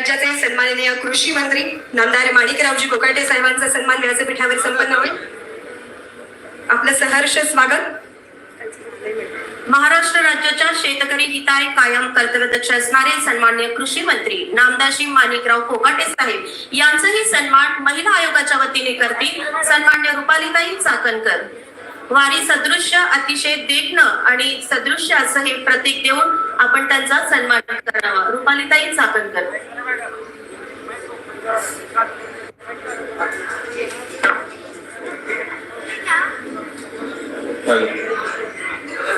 राज्याचे सन्माननीय कृषी मंत्री नामदार माणिकरावजी कोकाटे साहेबांचा सन्मान व्यासपीठावर संपन्न होईल. आपलं सहर्ष स्वागत. महाराष्ट्र राज्याच्या शेतकरी हिताय कायम कर्तव्यदक्ष असणारे सन्मान्य कृषी मंत्री नामदाशी माणिकराव कोकाटे साहेब यांचाही सन्मान महिला आयोगाच्या वतीने करतील सन्मान्य रुपालीताई चाकणकर. वारी सदृश्य अतिशय देखणं आणि सदृश्य असं हे प्रतीक देऊन आपण त्यांचा सन्मान करावा रुपालीताई चाकणकर.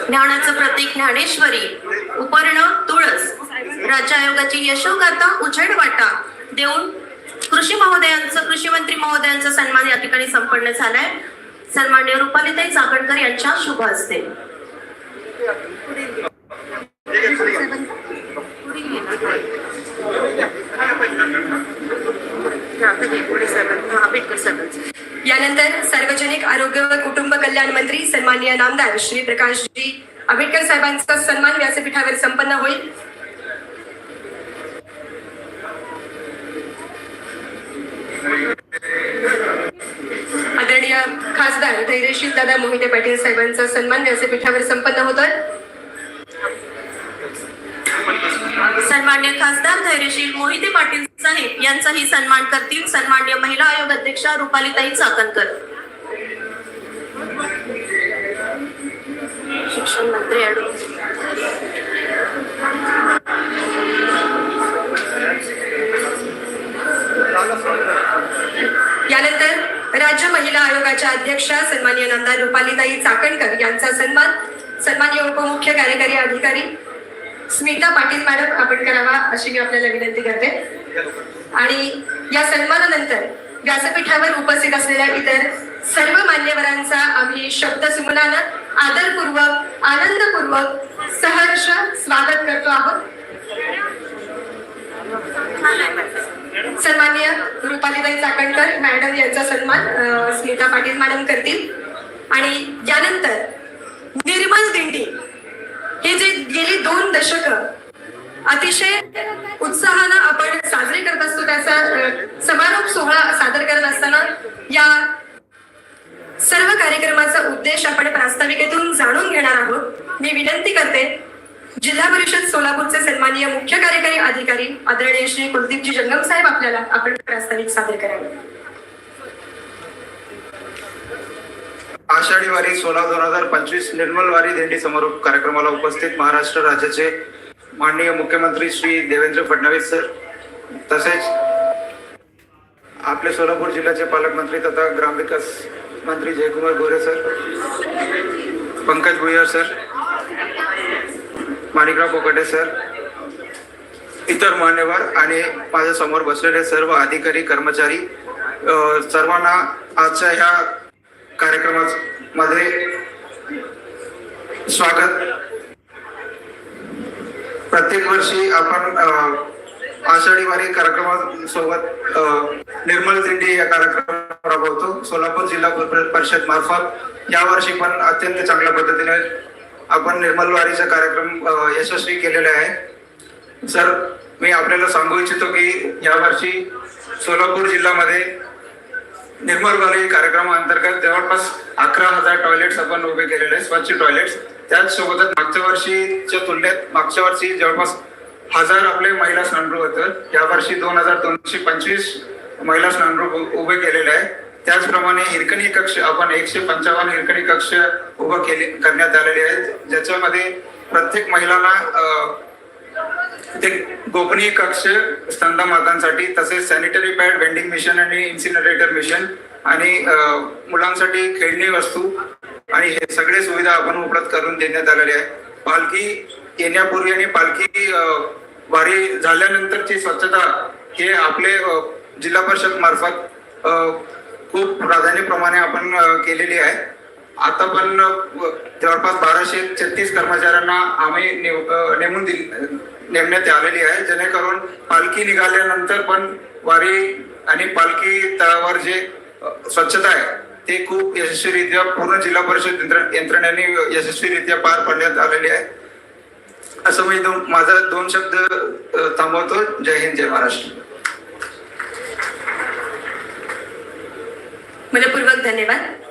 ज्ञानाचं प्रतीक ज्ञानेश्वरी उपर्ण तुळस राज्य आयोगाची यशोगाथा उजेड वाटा देऊन कृषी महोदयांचं कृषी मंत्री महोदयांचा सन्मान या ठिकाणी संपन्न झालाय. सन्मान्य रुपालीताई चाकणकर यांच्या शुभ हस्ते. आंबेडकर यानंतर सार्वजनिक आरोग्य व कुटुंब कल्याण मंत्री सन्माननीय नामदार श्री प्रकाशजी आंबेडकर साहेबांचा सन्मान व्यासपीठावर संपन्न होईल. आदरणीय खासदार धैर्यशील दादा मोहिते पाटील साहेबांचा सन्मान व्यासपीठावर संपन्न होतोय. सन्मान्य खासदार धैर्यशील मोहिते पाटील साहेब यांचाही सन्मान करतील. सन्मान्य महिला आयोग अध्यक्षा रुपालीताई चाकणकर. शिक्षण मंत्री यानंतर राज्य महिला आयोगाच्या अध्यक्षा सन्मान्य नंदा रुपालीताई चाकणकर यांचा सन्मान सन्मान्य उपमुख्य कार्यकारी अधिकारी स्मिता पाटील मॅडम आपण करावा अशी मी आपल्याला विनंती करते. आणि या सन्मानानंतर व्यासपीठावर उपस्थित असलेल्या इतर सर्व मान्यवरांचा आम्ही शब्द सुमनानं आदरपूर्वक आनंदपूर्वक सहर्ष स्वागत करतो आहोत. सन्मान्य रुपालीबाई चाकणकर मॅडम यांचा सन्मान स्मिता पाटील मॅडम करतील. आणि यानंतर निर्मल दिंडी हे जे गेली दोन दशक अतिशय उत्साहानं आपण साजरे करत असतो त्याचा समारोप सोहळा सादर करत असताना या सर्व कार्यक्रमाचा उद्देश आपण प्रास्ताविकेतून जाणून घेणार आहोत. मी विनंती करते जिल्हा परिषद सोलापूरचे सन्माननीय मुख्य कार्यकारी अधिकारी आदरणीय श्री कुलदीपजी जंगम साहेब आपल्याला आपण प्रास्ताविक सादर करावे. आषाढी वारी सोळा दोन हजार पंचवीस निर्मल वारी दिंडी समारोप कार्यक्रमाला उपस्थित महाराष्ट्र राज्याचे माननीय मुख्यमंत्री श्री देवेंद्र फडणवीस सर तसेच आपले सोलापूर जिल्ह्याचे पालकमंत्री तथा ग्रामविकास मंत्री जयकुमार गोरे सर पंकज भुयार सर माणिकराव कोकटे सर इतर मान्यवर आणि माझ्यासमोर बसलेले सर्व अधिकारी कर्मचारी सर्वांना आजच्या ह्या कार्यक्रमामध्ये स्वागत. प्रत्येक वर्षी आपण आषाढी वारी कार्यक्रमासोबत निर्मल दिंडी या कार्यक्रम राबवतो. सोलापूर जिल्हा परिषद मार्फत. यावर्षी पण अत्यंत चांगल्या पद्धतीने आपण निर्मल वारीचा कार्यक्रम यशस्वी केलेला आहे. सर मी आपल्याला सांगू इच्छितो की यावर्षी सोलापूर जिल्ह्यामध्ये निर्मल वारी कार्यक्रमाअंतर्गत जवळपास अकरा हजार टॉयलेट्स आपण उभे केलेले आहेत स्वच्छ टॉयलेट्स त्याचसोबतच मागच्या वर्षीच्या तुलनेत मागच्या वर्षी जवळपास हजार आपले महिला स्नानगृह होतं. यावर्षी दोन हजार दोनशे पंचवीस महिला स्नानगृह उभे केलेले आहे. त्याचप्रमाणे हिरकणी कक्ष आपण एकशे पंचावन्न हिरकणी कक्ष उभं केले करण्यात आलेले आहेत. ज्याच्यामध्ये प्रत्येक महिलांना ते गोपनीय कक्ष स्तंदा मातांसाठी तसेच सॅनिटरी पॅड वेंडिंग मिशन आणि इन्सिनरेटर मिशन आणि मुलांसाठी खेळणी वस्तू आणि हे सगळे सुविधा आपण उपलब्ध करून देण्यात आलेले आहे. पालखी येण्यापूर्वी आणि पालखी वारी झाल्यानंतरची स्वच्छता हे आपले जिल्हा परिषद मार्फत खूप प्राधान्यप्रमाणे आपण केलेली आहे. आता पण जवळपास बाराशे छत्तीस कर्मचाऱ्यांना आम्ही नेम- नेमून दिली नेमण्यात आलेली आहे. जेणेकरून पालखी निघाल्यानंतर पण वारी आणि पालखी तळावर जे स्वच्छता आहे ते खूप यशस्वीरित्या पूर्ण जिल्हा परिषद यंत्रणेने यशस्वीरित्या पार पाडण्यात आलेली आहे. असं मी दोन- माझा दोन शब्द थांबवतो. जय हिंद जय महाराष्ट्र. मनपूर्वक धन्यवाद.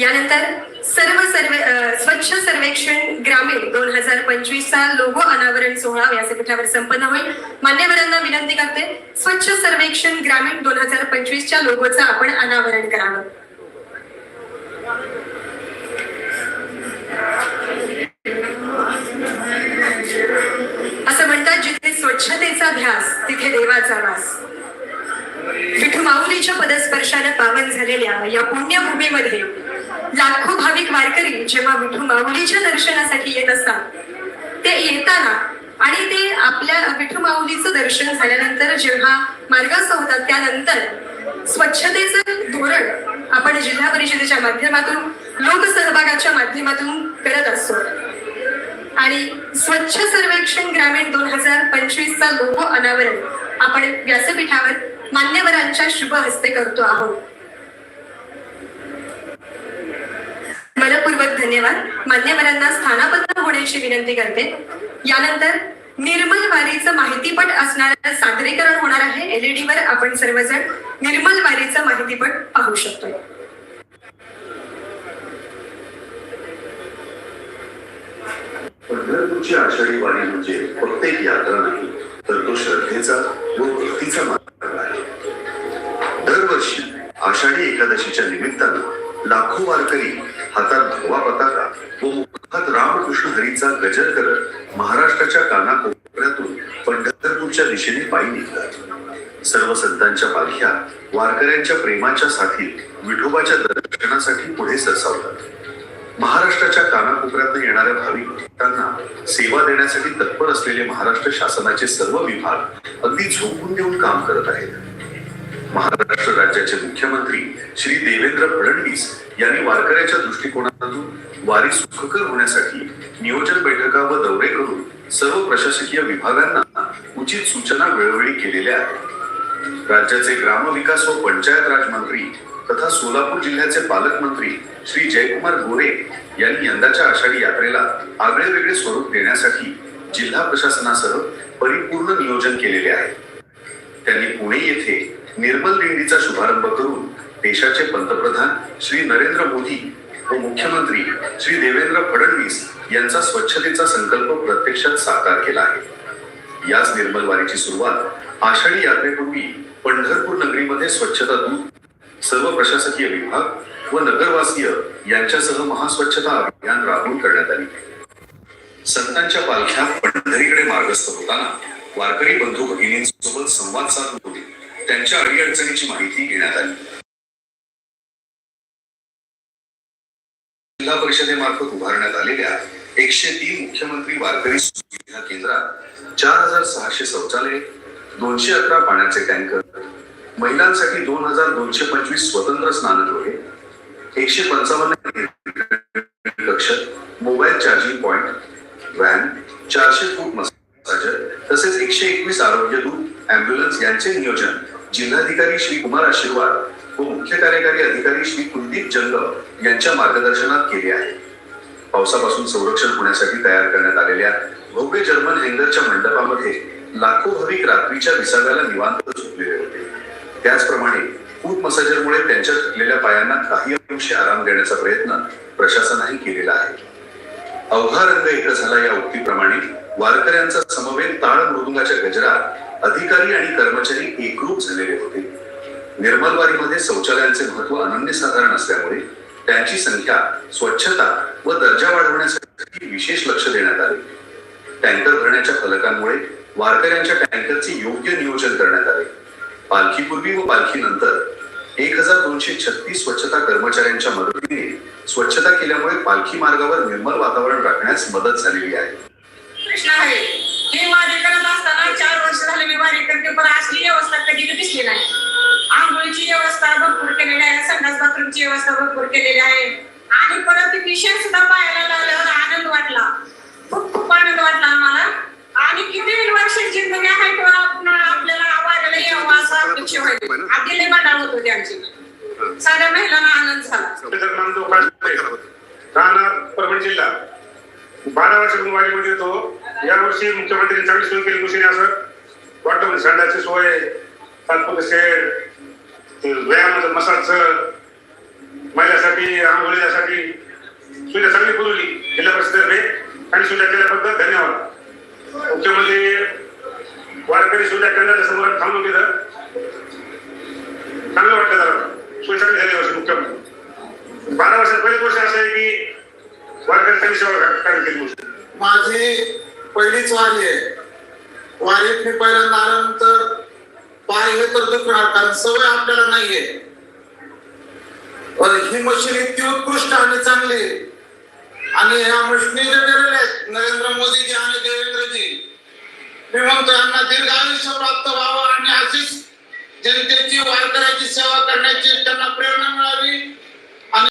यानंतर सर्व सर्वे स्वच्छ सर्वेक्षण ग्रामीण दोन हजार पंचवीसचा लोगो अनावरण सोहळा व्यासपीठावर संपन्न होईल. मान्यवरांना विनंती करते स्वच्छ सर्वेक्षण ग्रामीण दोन हजार पंचवीसच्या लोगोचं आपण अनावरण करावं. असं म्हणतात जिथे स्वच्छतेचा ध्यास तिथे देवाचा वास. विठू माऊलीच्या पदस्पर्शाने पावन झालेल्या या पुण्यभूमीमध्ये लाखो भाविक वारकरी जेव्हा विठू माऊलीच्या दर्शनासाठी येत असतात ते येताना आणि ते आपल्या विठू माऊलीचं दर्शन झाल्यानंतर जेव्हा मार्गस्थ होतात त्यानंतर स्वच्छतेचं धोरण आपण जिल्हा परिषदेच्या माध्यमातून लोकसहभागाच्या माध्यमातून करत असतो. आणि स्वच्छ सर्वेक्षण ग्रामीण दोन हजार पंचवीसचा लोगो अनावरण आपण व्यासपीठावर मान्यवरांच्या शुभ हस्ते करतो आहोत मनपूर्वक धन्यवाद मान्यवरांना स्थानापन्न होण्याची विनंती करते. यानंतर निर्मल वारीचं माहितीपट असणारं सादरीकरण होणार आहे. एलईडी वर आपण सर्वजण निर्मल वारीचं माहितीपट पाहू शकतोय. पंढरपूरची आषाढी वारी म्हणजे प्रत्येक यात्रा नाही तर तो श्रद्धेचा व भक्तीचा मार्ग आहे. दरवर्षी आषाढी एकादशीच्या निमित्तानं लाखो वारकरी हातात भगवा पताका. व मुखात रामकृष्ण हरीचा गजर करत महाराष्ट्राच्या कानाकोपऱ्यातून पंढरपूरच्या दिशेने पायी निघतात. सर्व संतांच्या पालख्या वारकऱ्यांच्या प्रेमाच्या साथीत विठोबाच्या दर्शनासाठी पुढे सरसावतात. महाराष्ट्राच्या कानाकोपऱ्यातून येणाऱ्या भाविक भक्तांना सेवा देण्यासाठी तत्पर असलेले महाराष्ट्र शासनाचे सर्व विभाग अगदी झोपून देऊन काम करत आहेत. महाराष्ट्र राज्याचे मुख्यमंत्री श्री देवेंद्र फडणवीस यांनी वारकऱ्याच्या दृष्टिकोनातून वारी सुखकर होण्यासाठी नियोजन बैठका व दौरे करून सर्व प्रशासकीय विभागांना उचित सूचना वेळोवेळी केलेल्या आहेत. राज्याचे ग्रामविकास व पंचायत राज मंत्री तथा सोलापूर जिल्ह्याचे पालकमंत्री श्री जयकुमार गोरे यांनी यंदाच्या आषाढी यात्रेला आगळे वेगळे स्वरूप देण्यासाठी जिल्हा प्रशासनासह परिपूर्ण नियोजन केलेले आहे. त्यांनी पुणे येथे निर्मल दिंडीचा शुभारंभ करून देशाचे पंतप्रधान श्री नरेंद्र मोदी व मुख्यमंत्री श्री देवेंद्र फडणवीस यांचा स्वच्छतेचा संकल्प प्रत्यक्षात साकार केला आहे. याच निर्मल वारीची सुरुवात आषाढी यात्रेपूर्वी पंढरपूर नगरीमध्ये स्वच्छता दूत सर्व प्रशासकीय विभाग व नगरवासीय यांच्यासह महास्वच्छता अभियान राबवून करण्यात आली. संतांच्या पालख्या पंढरीकडे मार्गस्थ होताना वारकरी बंधू भगिनींसोबत संवाद साधून त्यांच्या अडीअडचणीची माहिती घेण्यात आली. जिल्हा परिषदेमार्फत उभारण्यात आलेल्या एकशे तीन मुख्यमंत्री वारकरी सुविधा केंद्रात चार हजार सहाशे शौचालय दोनशे अकरा पाण्याचे टँकर महिलांसाठी दोन हजार दोनशे पंचवीस स्वतंत्र स्नानगृहे एकशे पंचावन्न कक्ष मोबाईल चार्जिंग पॉइंट व्हॅन चारशे फूट मसाजर तसेच एकशे एकवीस आरोग्य दूत अँब्युलन्स यांचे नियोजन जिल्हाधिकारी श्री कुमार आशीर्वाद व मुख्य कार्यकारी अधिकारी श्री कुलदीप जल्ल यांच्या मार्गदर्शनात केले आहे. पावसापासून संरक्षण होण्यासाठी तयार करण्यात आलेल्या भव्य जर्मन हँगरच्या मंडपामध्ये लाखो भाविक रात्रीच्या विसाव्याला निवांत झोपलेले होते. त्याचप्रमाणे फूट मसाजरमुळे त्यांच्या थकलेल्या पायांना काही अंशी आराम देण्याचा प्रयत्न प्रशासनाने केलेला आहे. अवघा रंग एक झाला या उक्तीप्रमाणे वारकऱ्यांचा समवेत ताळ मृदुंगाच्या गजरात अधिकारी आणि कर्मचारी एकरूप झालेले होते. निर्मलवारीमध्ये शौचालयांचे महत्त्व अनन्यसाधारण असल्यामुळे त्यांची संख्या स्वच्छता व दर्जा वाढवण्यासाठी विशेष लक्ष देण्यात आले. टँकर भरण्याच्या फलकांमुळे वारकऱ्यांच्या टँकरचे योग्य नियोजन करण्यात आले. पालखीपूर्वी व पालखीनंतर एक हजार दोनशे छत्तीस स्वच्छता कर्मचाऱ्यांच्या मदतीने स्वच्छता केल्यामुळे पालखी मार्गावर निर्मल वातावरण राखण्यास मदत झालेली आहे. कृष्ण हे वारी करत असताना चार वर्ष झाले मी वारी करते पण असली व्यवस्था कधी दिसली नाही. आंघोळीची व्यवस्था भरपूर केलेली आहे संडास बाथरूमची व्यवस्था भरपूर केलेली आहे. आणि परत विषय सुद्धा पाहायला लागल्यावर आनंद वाटला. खूप खूप आनंद वाटला आम्हाला. आणि किती वर्ष जिंदगी आहे तो आपल्याला वारीला यावं असं अपेक्षा व्हायची. आधी लय मंडळ होतो आमची. साऱ्या महिलांना आनंद झाला. राहणार परभणी जिल्हा. बारा वर्षातून वारीमध्ये येतो यावर्षी मुख्यमंत्र्यांनी चांगली सोय केली कुशीने असं. वाटतं म्हणजे संडासची सोय तात्पुरते शेड व्यायामाचं मसाजचं महिलासाठी आंघोळीसाठी सुविधा चांगली पुरवली. जिल्हा परिषदेतर्फे आणि सुविधा केल्याबद्दल धन्यवाद. मुख्यमंत्री वारकरी सुविधा केंद्राच्या समोर थांबून तिथं चांगलं वाटतं जरा. सोय चांगली झाली वर्ष मुख्यमंत्री. बारा वर्षात पहिली गोष्ट असं आहे की वारकरी सेवा कार्य केली माझी पहिलीच वारी आहे. वारीत मी पहिल्यांदा आल्यानंतर पाय हे तर दुखणार कारण सवय आपल्याला नाहीये. पण ही मशीन इतकी उत्कृष्ट आणि चांगली आणि ह्या मशिनी ज्या केलेल्या आहेत नरेंद्र मोदीजी आणि देवेंद्रजी मी म्हणतो यांना दीर्घ आयुष्य प्राप्त व्हावं आणि अशीच जनतेची वारकऱ्याची सेवा करण्याची त्यांना प्रेरणा मिळावी.